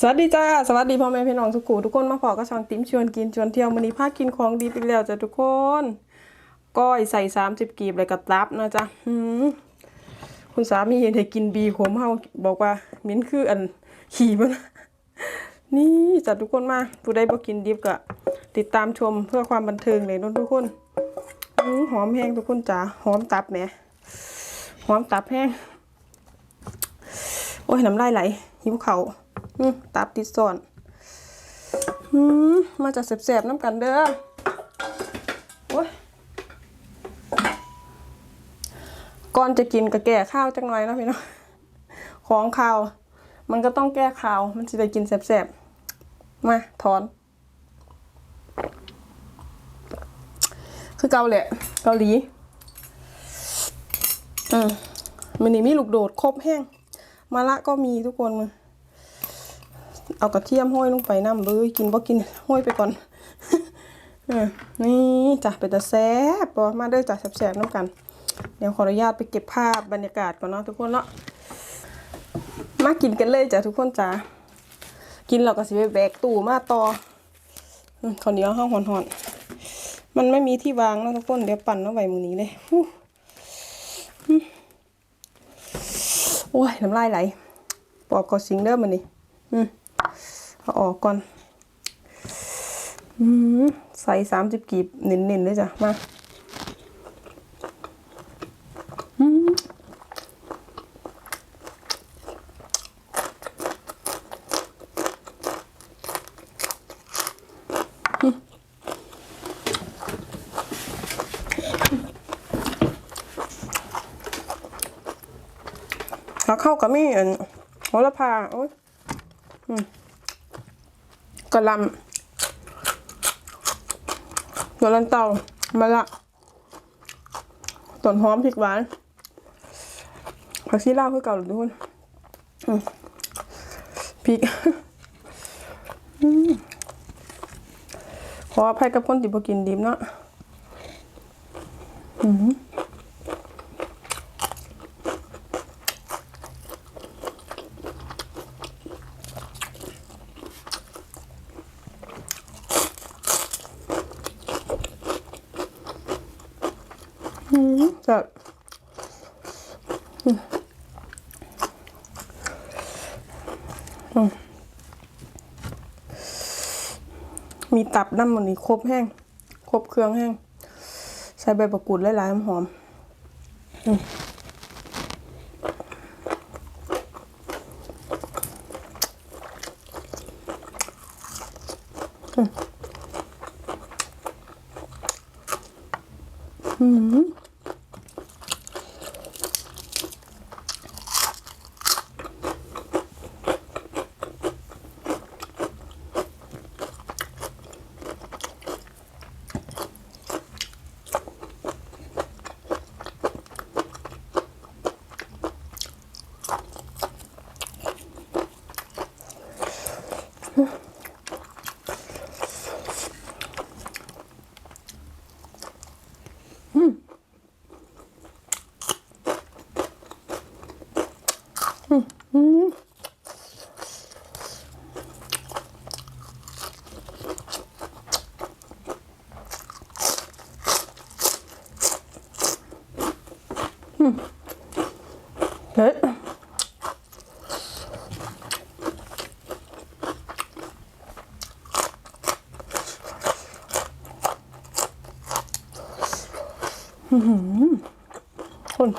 สวัสดีจ้า สวัสดีพ่อแม่พี่น้องทุกคู่ทุกคนมาพอก็ช่องติ้มชวนกินชวนเที่ยวมื้อนี้พากินของดีอีกแล้วจ้ะทุกคนก้อยใส่30กีบเลยกับตับนะจ๊ะคุณสามีเห็นให้กินบีขมเฮาบอกว่าเหม็นคืออันขี่มันนี่จ้ะทุกคนมาผู้ใดบ่กินดิบก็ติดตามชมเพื่อความบันเทิงเลยเน้องทุกคนหอมแห้งทุกคนจ้าหอมตับแหมหอมตับแห้ง โอ้ยน้ำลายไหล หิวเขาวอืมตับติดซ่อนอมมาจากแสบๆน้ำกันเด้อโอ้ยก่อนจะกินก็แก่ข้าวจังหน่อยนะพี่น้องของข้าว มันก็ต้องแก้ข้าว มันจะได้กินแสบๆ มาถอน คือเกาแหละ เกาหลี อืมมันนี่มีลูกโดดครบแห้ง มาละก็มีทุกคน เอากระเทียมห้อยลงไปน้ำเลยกินบ่กินห้อยไปก่อนเนี่จ้ะเป็นตาแซ่บบ่มาเด้อจ้ะแซบๆน้ำกัน เดี๋ยวขออนุญาตไปเก็บภาพบรรยากาศก่อนเนาะทุกคนเนาะมากินกันเลยจ้ะทุกคนจ้ะกินเราก็สิไปแบกตู้มาต่ออืมข้าวเหนียวห้าหอนๆมันไม่มีที่วางนะทุกคนเดี๋ยวปั่นเอาไว้มือนี้เลย โอ้ยน้ำลายไหลปอบกอสิงเด้อมันนี่อืมเอาออกก่อน อืมใส่สามสิบกีบเน้นๆเลยจ้ะ มา แล้วเข้ากับมีอันโหระพาโอ้ยกระลำกระลันเตามะละต้นหอมพริกหวานผักชีลาวคือเก่าหรือทุกคนพริกขออภัยกับคนที่บ่กินดิบเนาะอือมจะอืมอืมมี ตับน้ำมันนี่ครบแห้งครบเครื่องแห้งใส่ใบประกูดหลายๆหอมอืมอืม เฮ้ยอื้อหือคน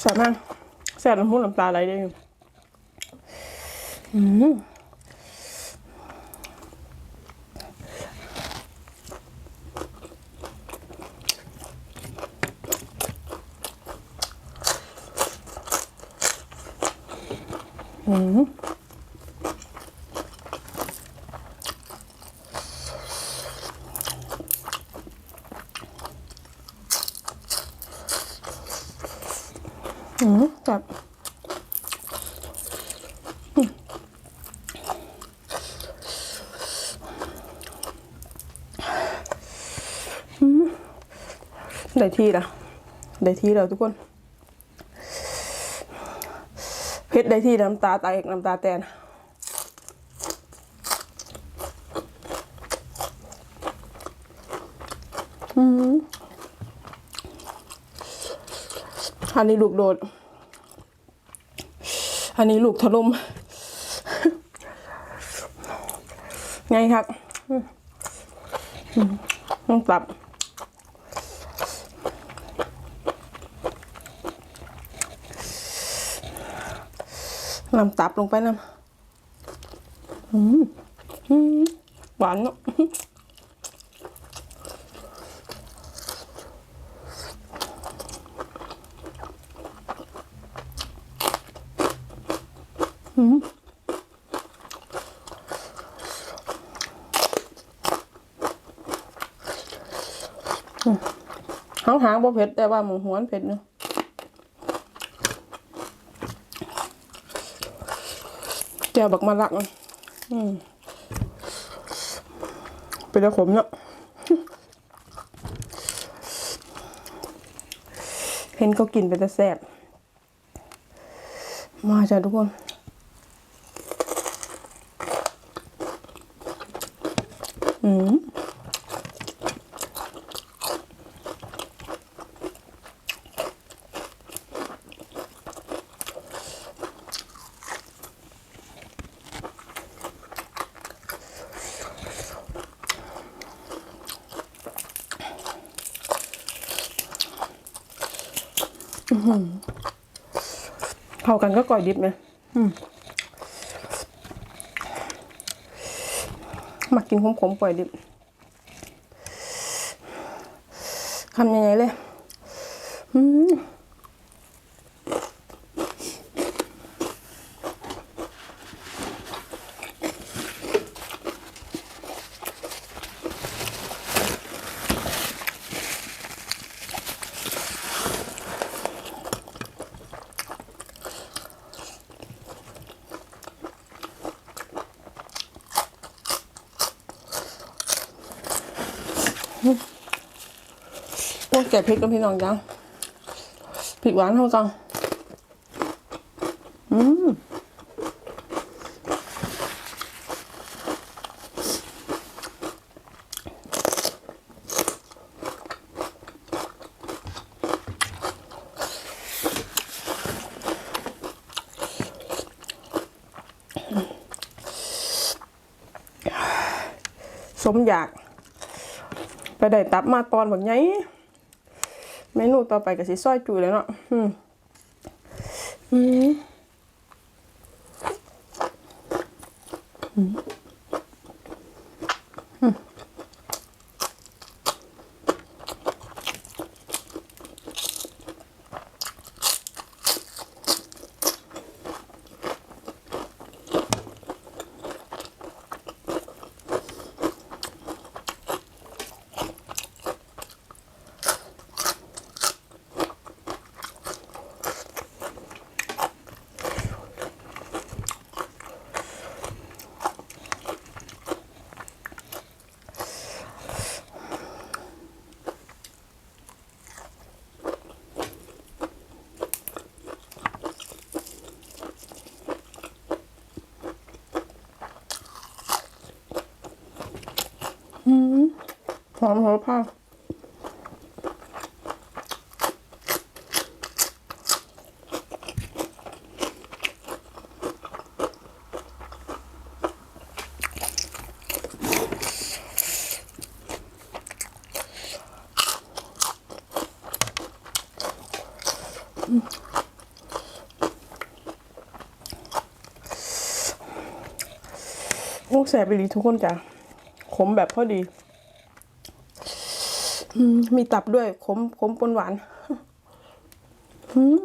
แซ่บมากแซ่บน้ำมูกน้ำตาไหลได้อยู่ อืมอืมอืมแบบอืม ได้ที่ละได้ที่แล้วทุกคนเพชรได้ที่น้ำตาแตกน้ำตาแตนอืมอันนี้ลูกโดด อันนี้ลูกถล่มไงครับ ต้องปรับ นำตับลงไปนำอืมอืมหวานเนาะอืมหางหางๆบ่เผ็ดแต่ว่าหมูหัวนเผ็ดเนาะ แจ่วบักมะลักอืมเป็นตะขมเนาะเห็นเขากินเป็นตะแสบมาจ้ะทุกคน อืม เข้ากันก็ก่อยดิบไหมอืมมากินขมๆก่อยดิบทำยังไงเลย พวกแกะพริกกับพี่น้องจังพริกหวานเท่ากันอืมสมอยาก ไปได้ตับมาตอนแบบไง เมนูต่อไปก็สิซอยจุยเลยเนาะอืมอืมอืม อมหอมหัวผ้าโอ้แสบไปดีทุกคนจ้ะขมแบบพอดี มีตับด้วยขมขมปนหวาน อืม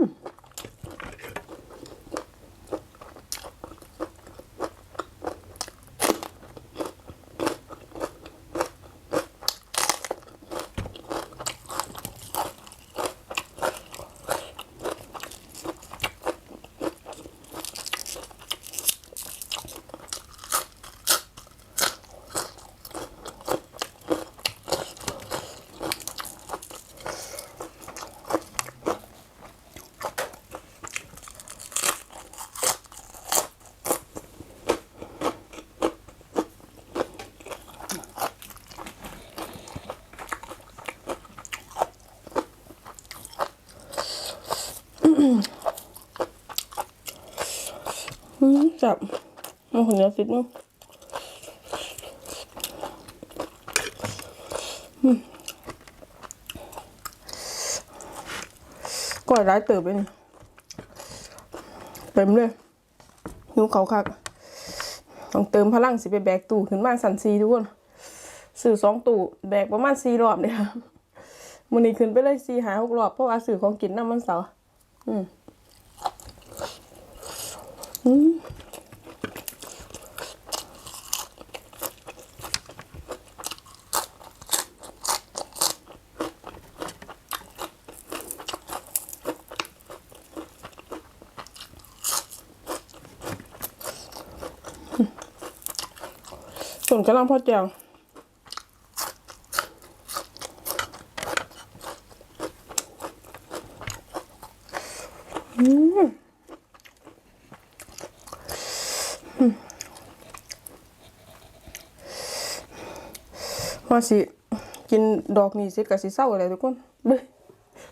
จับมันหัวเนียวติดมั้งก่อยร้ายเติบเลยนี่เต็มเลยหิวเขาคักต้องเติมพลังสิไปแบกตู้ขึ้นมาสันซีทุกคนสื่อสองตู้แบกประมาณสี่รอบเนี่ยค่ะมันนี้ขึ้นไปเลยสี่หาหกรอบเพราะว่าสื่อของกินน้ำมันเสาร์อืม ส่วนกระลังพ่อแจวอืมว่าสิ กินดอกนี้สิกับสิเศร้าอะไรทุกคนเบ้ย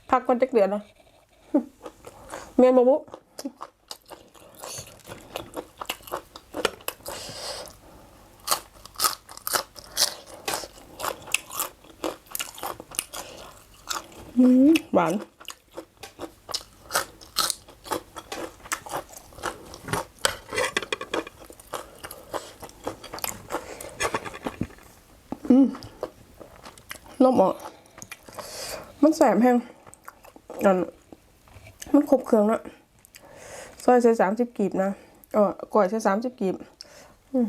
พักก่อนจักเดือนนะเมียนบบุ หวาน อืมนมอะมันแสบแห้งอันมันครบเครื่องนะซอยใช้สามสิบกีบนะเออก่อยใช้สามสิบกีบโอ้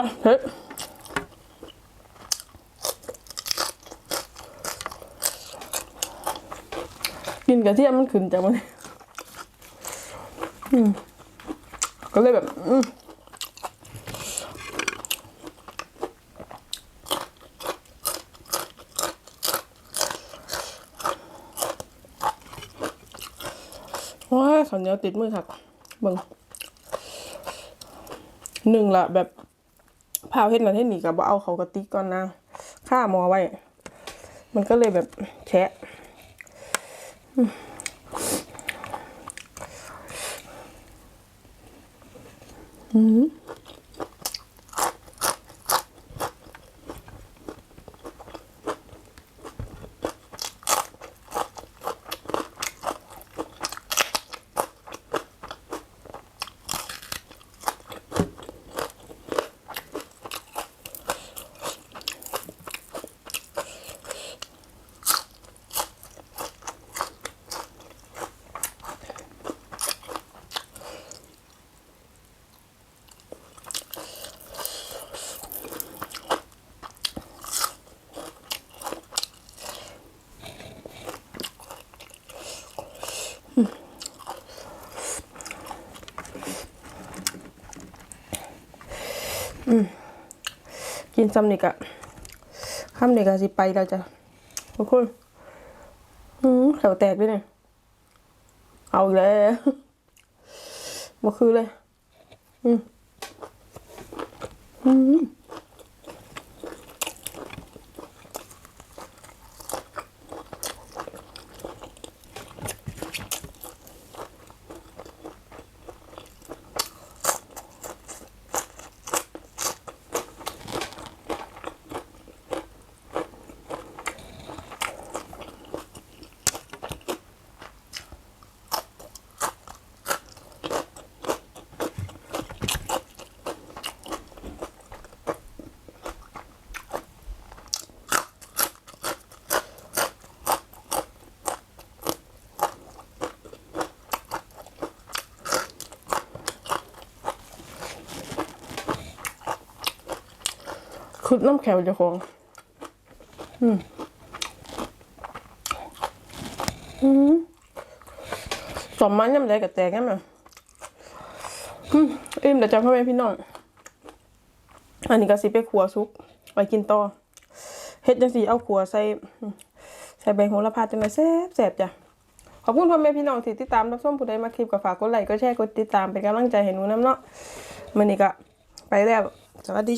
ยเฮ้ยกินกระเทียมมันขึ้นจากมันอืมก็เลยแบบ อืมโอ้ยข้าวเหนียวติดมือค่ะเบิ่งหนึ่งละแบบ พาวเฮ็ดนั่นเฮ็ดนี่ก็บ่เอาเขากระติกก่อนนะฆ่าหมอไว้ มันก็เลยแบบแฉะอืม กินซ้ำนี่กะข้ามนี่กะสิไปเราจะทุกคนอืมแถวแตกด้วยเนี่ย เอาอีกแล้วบ่คือเลย อืมอืม คือน้ำแข็งจะของ อืม อืมสมมันยำใดกับแตกงั้นน่ะอืมอิ่มเดี๋ยวจะพ่อแม่พี่น้อง อันนี้ก็สิไปขัวซุก ไปกินต่อ เฮ็ดจังสีเอาขัวใส่ ใส่ใบโหระพาจังไดแซ่บแซ่บจ้ะขอบคุณพ่อแม่พี่น้องที่ติดตามรับชมผู้ใดมาคลิปกับฝากกดไลค์กดแชร์กดติดตามเป็นกำลังใจให้หนูน้ำเนาะมื้อนี้ก็ไปแล้วสวัสดี